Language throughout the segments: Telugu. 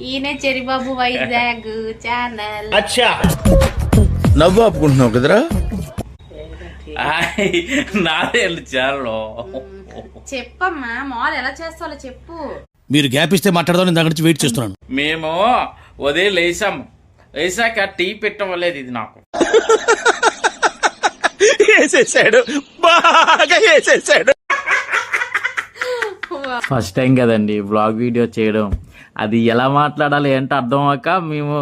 ఈయన చెరిబాబు వైజాగ్ ఛానల్. అచ్చా. నవ్వు ఆపుకుంటున్నావు కదరా? నాదే చెప్పమ్మా మాల్ ఎలా చేస్తాలో చెప్పు. మీరు గ్యాప్ ఇస్తే మాట్లాడదాం నేను వెయిట్ చేస్తున్నాను. మేము ఉదయం లేసాము లేసాక టీ పెట్టవలేదు ఇది నాకు. వేసేసాడు. బాగా వేసేసాడు. ఫస్ట్ టైం కదండి బ్లాగ్ వీడియో చేయడం. అది ఎలా మాట్లాడాలి ఏంటో అర్థం అవ్వక మేము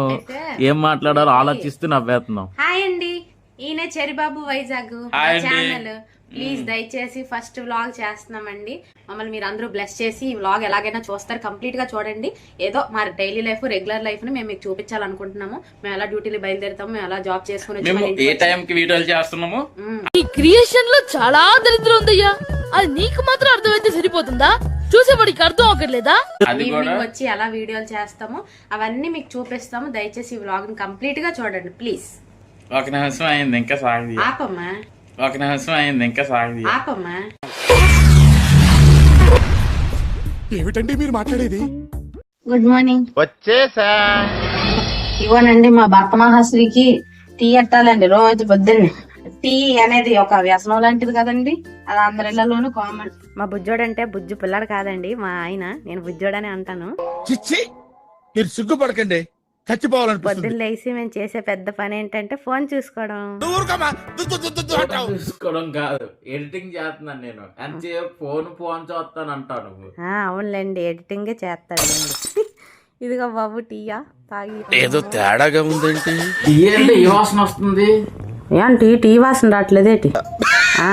ఏం మాట్లాడాలో ఆలోచిస్తూ నవ్వేస్తున్నాం హాయ్ అండి. ఈయన చెరిబాబు వైజాగ్. ఛానల్ ప్లీజ్ దయచేసి ఫస్ట్ వ్లాగ్ చేస్తున్నామండి. మమ్మల్ని మీరు అందరూ బ్లెస్ చేసి ఈ వ్లాగ్ ఎలాగైనా చూస్తారు. కంప్లీట్గా చూడండి. ఏదో మా డైలీ లైఫ్ రెగ్యులర్ లైఫ్ని మేము మీకు చూపించాలనుకుంటున్నాము. మేము ఎలా డ్యూటీలు బయలుదేరుతాము మేము ఎలా జాబ్ చేసుకుని ఏ వీడియోలు చేస్తున్నాము? ఈ క్రియేషన్లో చాలా దరిద్రం ఉందయ్యా. అది నీకు మాత్రం అర్థమైతే సరిపోతుందా? చూసేవాడికి అర్థం అవ్వట్లేదా? ఈవినింగ్ వచ్చి ఎలా వీడియోలు చేస్తాము అవన్నీ మీకు చూపిస్తాము. దయచేసి ఈ వ్లాగ్ని కంప్లీట్గా చూడండి ప్లీజ్ ఒక నిమిషం అయింది ఇంకా సాగది. ఆపమ్మా. ఒక నిమిషం అయింది ఇంకా సాగది ఆపమ్మా ఏమిటండి మీరు మాట్లాడేది? గుడ్ మార్నింగ్ వచ్చేసా ఇవ్వనండి మా భర్త మహాశ్రీకి టీ ఎట్టాలండి? రోజు పొద్దున్నే. టీ అనేది ఒక వ్యసనం లాంటిది కదండి. అది అందరిలోనూ కామన్ మా బుజ్జోడు అంటే బుజ్జు పిల్లడు కాదండి మా ఆయన. నేను బుజ్జోడని అంటాను. చిచ్చి మీరు సిగ్గుపడకండి. చచ్చిపోవాలనిపిస్తుంది. పొద్దున్న లేచి మేము చేసే పెద్ద పని ఏంటంటే ఫోన్ చూసుకోవడం. చూసుకోవడం కాదు. ఎడిటింగ్ చేస్తున్నాను నేను. అంతే ఫోన్ ఫోన్ చూస్తాను అంటావు నువ్వు. అవునులేండి. ఎడిటింగ్ చేస్తాడండి ఇదిగో బాబు టీయా? తాగి ఏదో తేడాగా ఉందేంటి? ఏంటి ఈ వాసన వస్తుంది? ఏంటి టీ వాసన రావట్లేదేటి? ఆ.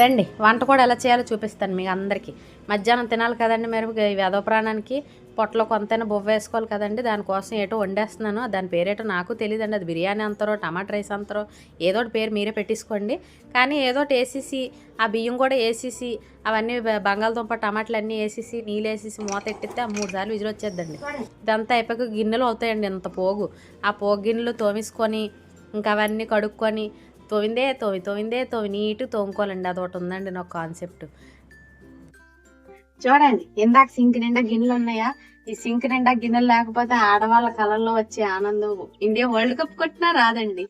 రండి వంట కూడా ఎలా చేయాలో చూపిస్తాను మీకు అందరికీ. మధ్యాహ్నం తినాలి కదండి మీరు వేదో ప్రాణానికి పొట్టలో కొంతైనా బొవ్వ వేసుకోవాలి కదండి దానికోసం ఏటో వండేస్తున్నాను. దాని పేరేటో నాకు తెలియదండి అది బిర్యానీ అంతరో టమాటా రైస్ అంతరో ఏదో ఒకటి పేరు మీరే పెట్టేసుకోండి. కానీ ఏదో ఒకటి వేసేసి ఆ బియ్యం కూడా వేసేసి అవన్నీ బంగాళదుంప టమాటాలు అన్నీ వేసేసి నీళ్ళు వేసేసి మూత ఎట్టిస్తే ఆ మూడు సార్లు విజులు వచ్చేద్దండి. ఇదంతా అయిపోయాక గిన్నెలు అవుతాయండి ఇంత పోగు. ఆ పోగు గిన్నెలు తోమేసుకొని ఇంకా అవన్నీ కడుక్కొని తోవిందే తోవి తోవిందే తోవి నీటు తోముకోవాలండి. అదొకటి ఉందండి నాకు కాన్సెప్ట్. చూడండి ఇందాక సింక్ నిండా గిన్నెలు ఉన్నాయా? ఈ సింక్ నిండా గిన్నెలు లేకపోతే ఆడవాళ్ళ కళల్లో వచ్చే ఆనందం ఇండియా వరల్డ్ కప్ కొట్టినా రాదండి.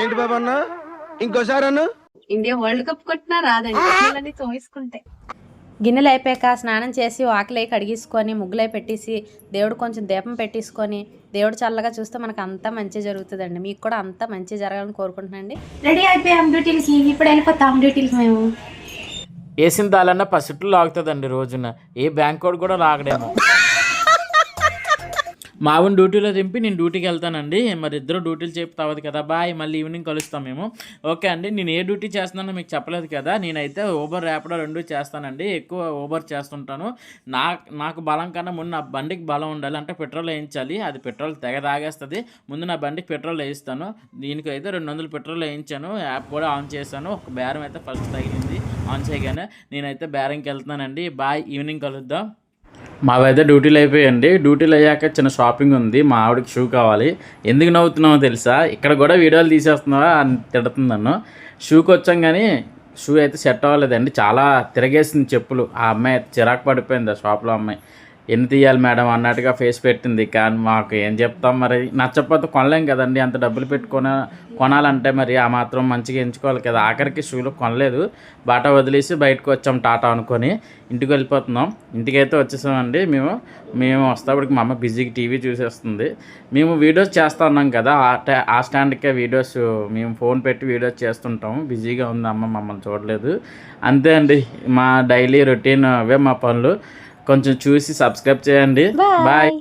ఏంటి బాబా ఇంకోసారి అన్న? ఇండియా వరల్డ్ కప్ కొట్టినా రాదండి. తోమేసుకుంటే. గిన్నెలు అయిపోయాక స్నానం చేసి ఆకలి కడిగేసుకొని ముగ్గులై పెట్టేసి దేవుడు కొంచెం దీపం పెట్టేసుకొని దేవుడు చల్లగా చూస్తే మనకు అంతా మంచి జరుగుతుందండి. మీకు కూడా అంతా మంచి జరగాలని కోరుకుంటున్నాండి రెడీ అయిపోయాం డ్యూటీలకి. ఇప్పుడు వెళ్ళిపోతాం డ్యూటీలకి మేము. వేసిన దాలన్నా పసిట్లు లాగుతుందండి రోజున. ఏ బ్యాంక్ కోడ్ కూడా లాగడేమో. మావిని డ్యూటీలో దింపి నేను డ్యూటీకి వెళ్తానండి. మరి ఇద్దరు డ్యూటీలు చెప్తావదు కదా. బాయ్ మళ్ళీ ఈవినింగ్ కలుస్తాం మేము. ఓకే అండి నేను ఏ డ్యూటీ చేస్తున్నానో మీకు చెప్పలేదు కదా. నేనైతే ఊబర్ ర్యాపిడో రెండు చేస్తానండి. ఎక్కువ ఊబర్ చేస్తుంటాను. నా నాకు బలం కన్నా ముందు నా బండికి బలం ఉండాలి. అంటే పెట్రోల్ వేయించాలి. అది పెట్రోల్ తెగ తాగేస్తుంది. ముందు నా బండికి పెట్రోల్ వేయిస్తాను. దీనికి అయితే రెండు వందలు పెట్రోల్ వేయించాను. యాప్ కూడా ఆన్ చేశాను. ఒక బేరం అయితే ఫస్ట్ తగిలింది. ఆన్ చేయగానే నేనైతే బేరంకి వెళ్తున్నానండి. బాయ్ ఈవినింగ్ కలుద్దాం. మావైతే డ్యూటీలు అయిపోయాయండి. డ్యూటీలు అయ్యాక చిన్న షాపింగ్ ఉంది. మా ఆవిడకి షూ కావాలి. ఎందుకు నవ్వుతున్నావో తెలుసా? ఇక్కడ కూడా వీడియోలు తీసేస్తున్నావా? అని తిడుతుంది నన్ను. షూకి వచ్చాం కానీ షూ అయితే సెట్ అవ్వలేదండి. చాలా తిరగేసింది చెప్పులు. ఆ అమ్మాయి అయితే చిరాకు పడిపోయింది ఆ షాప్లో అమ్మాయి. ఎన్ని తీయాలి మేడం అన్నట్టుగా ఫేస్ పెట్టింది. కానీ మాకు ఏం చెప్తాం మరి? నచ్చకపోతే కొనలేం కదండి. అంత డబ్బులు పెట్టుకొని కొనాలంటే మరి ఆ మాత్రం మంచిగా ఎంచుకోవాలి కదా. ఆఖరికి షూలు కొనలేదు. బాటా వదిలేసి బయటకు వచ్చాం టాటా అనుకొని ఇంటికి వెళ్ళిపోతున్నాం. ఇంటికైతే వచ్చేసామండి. మేము మేము వస్తేపటికి మా అమ్మ బిజీకి టీవీ చూసేస్తుంది. మేము వీడియోస్ చేస్తూ ఉన్నాం కదా. ఆ ఆ స్టాండ్కే వీడియోస్ మేము ఫోన్ పెట్టి వీడియోస్ చేస్తుంటాము బిజీగా ఉంది అమ్మ మమ్మల్ని చూడలేదు. అంతే అండి. మా డైలీ రొటీన్ అవే మా పనులు. కొంచెం చూసి సబ్స్క్రైబ్ చేయండి. బాయ్.